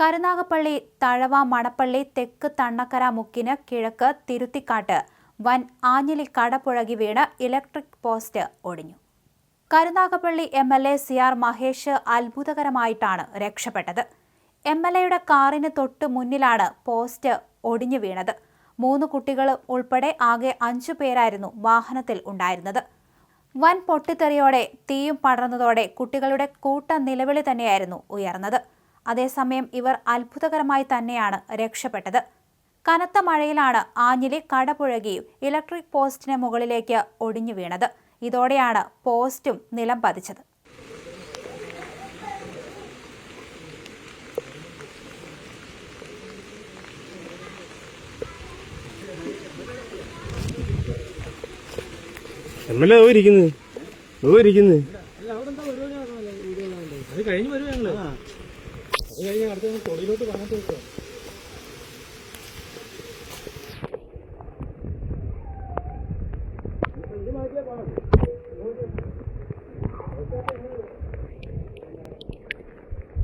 കരുനാഗപ്പള്ളി തഴവ മണപ്പള്ളി തെക്ക് തണ്ണക്കര മുക്കിന് കിഴക്ക് തിരുത്തിക്കാട്ട്. വൻ ആഞ്ഞിലി കടപുഴകി വീണ് ഇലക്ട്രിക് പോസ്റ്റ് ഒടിഞ്ഞു. Karunagappally M L A C R Mahesh അത്ഭുതകരമായിട്ടാണ് രക്ഷപ്പെട്ടത്. എം എൽ എയുടെ കാറിന് തൊട്ട് മുന്നിലാണ് പോസ്റ്റ് ഒടിഞ്ഞു വീണത്. മൂന്ന് കുട്ടികൾ ഉൾപ്പെടെ ആകെ അഞ്ചു പേരായിരുന്നു വാഹനത്തിൽ ഉണ്ടായിരുന്നത്. വൻ പൊട്ടിത്തെറിയോടെ തീയും പടർന്നതോടെ കുട്ടികളുടെ കൂട്ട നിലവിളി തന്നെയായിരുന്നു ഉയർന്നത്. അതേസമയം ഇവർ അത്ഭുതകരമായി തന്നെയാണ് രക്ഷപ്പെട്ടത്. കനത്ത മഴയിലാണ് ആഞ്ഞിലി കടപുഴകി ഇലക്ട്രിക് പോസ്റ്റിന് മുകളിലേക്ക് ഒടിഞ്ഞു വീണത്. ഇതോടെയാണ് പോസ്റ്റും നിലം പതിച്ചത്. ഇരിക്കുന്നത് ഇരിക്കുന്നത് അത് കഴിഞ്ഞു വരുവാ ഞങ്ങൾ. അത് കഴിഞ്ഞ് അടുത്ത തൊടിയിലോട്ട് പറഞ്ഞിട്ട് നിൽക്കുക. ഇത് മാറ്റിയാൽ പോകണം